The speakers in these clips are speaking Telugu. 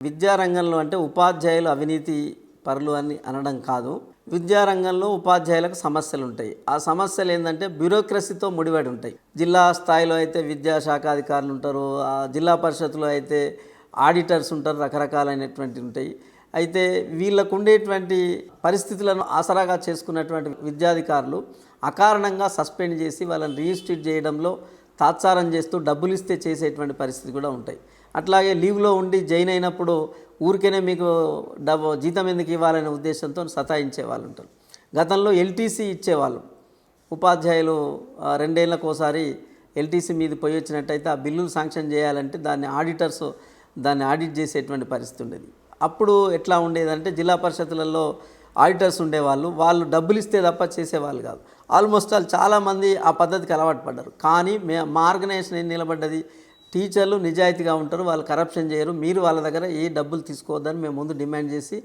విద్యారంగంలో అంటే ఉపాధ్యాయులు అవినీతి పరులు అని అనడం కాదు. విద్యారంగంలో ఉపాధ్యాయులకు సమస్యలు ఉంటాయి. ఆ సమస్యలు ఏంటంటే బ్యూరోక్రసీతో ముడిపడి ఉంటాయి. జిల్లా స్థాయిలో అయితే విద్యాశాఖ అధికారులు ఉంటారు. ఆ జిల్లా పరిషత్లో అయితే ఆడిటర్స్ ఉంటారు. రకరకాలైనటువంటి ఉంటాయి. అయితే వీళ్ళకు ఉండేటువంటి పరిస్థితులను ఆసరాగా చేసుకున్నటువంటి విద్యాధికారులు అకారణంగా సస్పెండ్ చేసి వాళ్ళని రిజిస్ట్రేట్ చేయడంలో తాత్సారం చేస్తూ డబ్బులు ఇస్తే చేసేటువంటి పరిస్థితి కూడా ఉంటాయి. అట్లాగే లీవ్లో ఉండి జైన్ అయినప్పుడు ఊరికేనే మీకు డబ్బు జీతం ఎందుకు ఇవ్వాలనే ఉద్దేశంతో సతాయించే వాళ్ళు ఉంటారు గతంలో ఎల్టీసీ ఇచ్చేవాళ్ళు. ఉపాధ్యాయులు రెండేళ్ళకోసారి ఎల్టీసీ మీద పోయి వచ్చినట్టయితే ఆ బిల్లులు శాంక్షన్ చేయాలంటే దాన్ని ఆడిటర్స్ దాన్ని ఆడిట్ చేసేటువంటి పరిస్థితి ఉండేది. అప్పుడు ఎట్లా ఉండేదంటే జిల్లా పరిషత్తులలో ఆడిటర్స్ ఉండేవాళ్ళు. వాళ్ళు డబ్బులు ఇస్తే తప్ప చేసేవాళ్ళు కాదు. ఆల్మోస్ట్ ఆల్ చాలామంది ఆ పద్ధతికి అలవాటు పడ్డారు. కానీ మే మా ఆర్గనైజేషన్ ఏం నిలబడ్డది? టీచర్లు నిజాయితీగా ఉంటారు వాళ్ళు కరప్షన్ చేయరు. మీరు వాళ్ళ దగ్గర ఏ డబ్బులు తీసుకోవద్దని మేము ముందు డిమాండ్ చేసి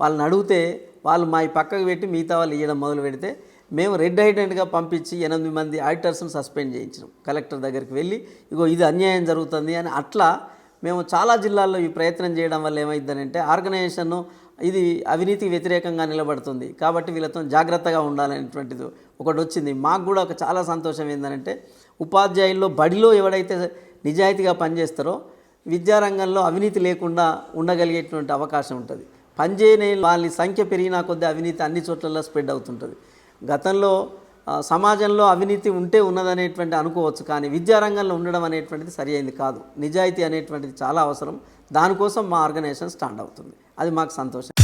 వాళ్ళని అడిగితే వాళ్ళు మా ఈ పక్కకు పెట్టి మిగతా వాళ్ళు ఇవ్వడం మొదలు పెడితే మేము రెడ్ హైడెంట్గా పంపించి ఎనిమిది మంది ఆడిటర్స్ని సస్పెండ్ చేయించినాం. కలెక్టర్ దగ్గరికి వెళ్ళి ఇగో ఇది అన్యాయం జరుగుతుంది అని అట్లా మేము చాలా జిల్లాల్లో ఈ ప్రయత్నం చేయడం వల్ల ఏమైందనంటే ఆర్గనైజేషన్ ఇది అవినీతికి వ్యతిరేకంగా నిలబడుతుంది. కాబట్టి వీళ్ళతో జాగ్రత్తగా ఉండాలనేటువంటిది ఒకటి వచ్చింది. మాకు కూడా ఒక చాలా సంతోషం ఏంటంటే ఉపాధ్యాయుల్లో బడిలో ఎవడైతే నిజాయితీగా పనిచేస్తారో విద్యారంగంలో అవినీతి లేకుండా ఉండగలిగేటువంటి అవకాశం ఉంటుంది. పనిచేయని వాళ్ళ సంఖ్య పెరిగినా కొద్దీ అవినీతి అన్ని చోట్లలో స్ప్రెడ్ అవుతుంటుంది. గతంలో సమాజంలో అవినీతి ఉంటే ఉన్నదనేటువంటి అనుకోవచ్చు కానీ విద్యారంగంలో ఉండడం అనేటువంటిది సరి అయింది కాదు. నిజాయితీ అనేటువంటిది చాలా అవసరం. దానికోసం మా ఆర్గనైజేషన్ స్టాండ్ అవుతుంది. అది మాకు సంతోషం.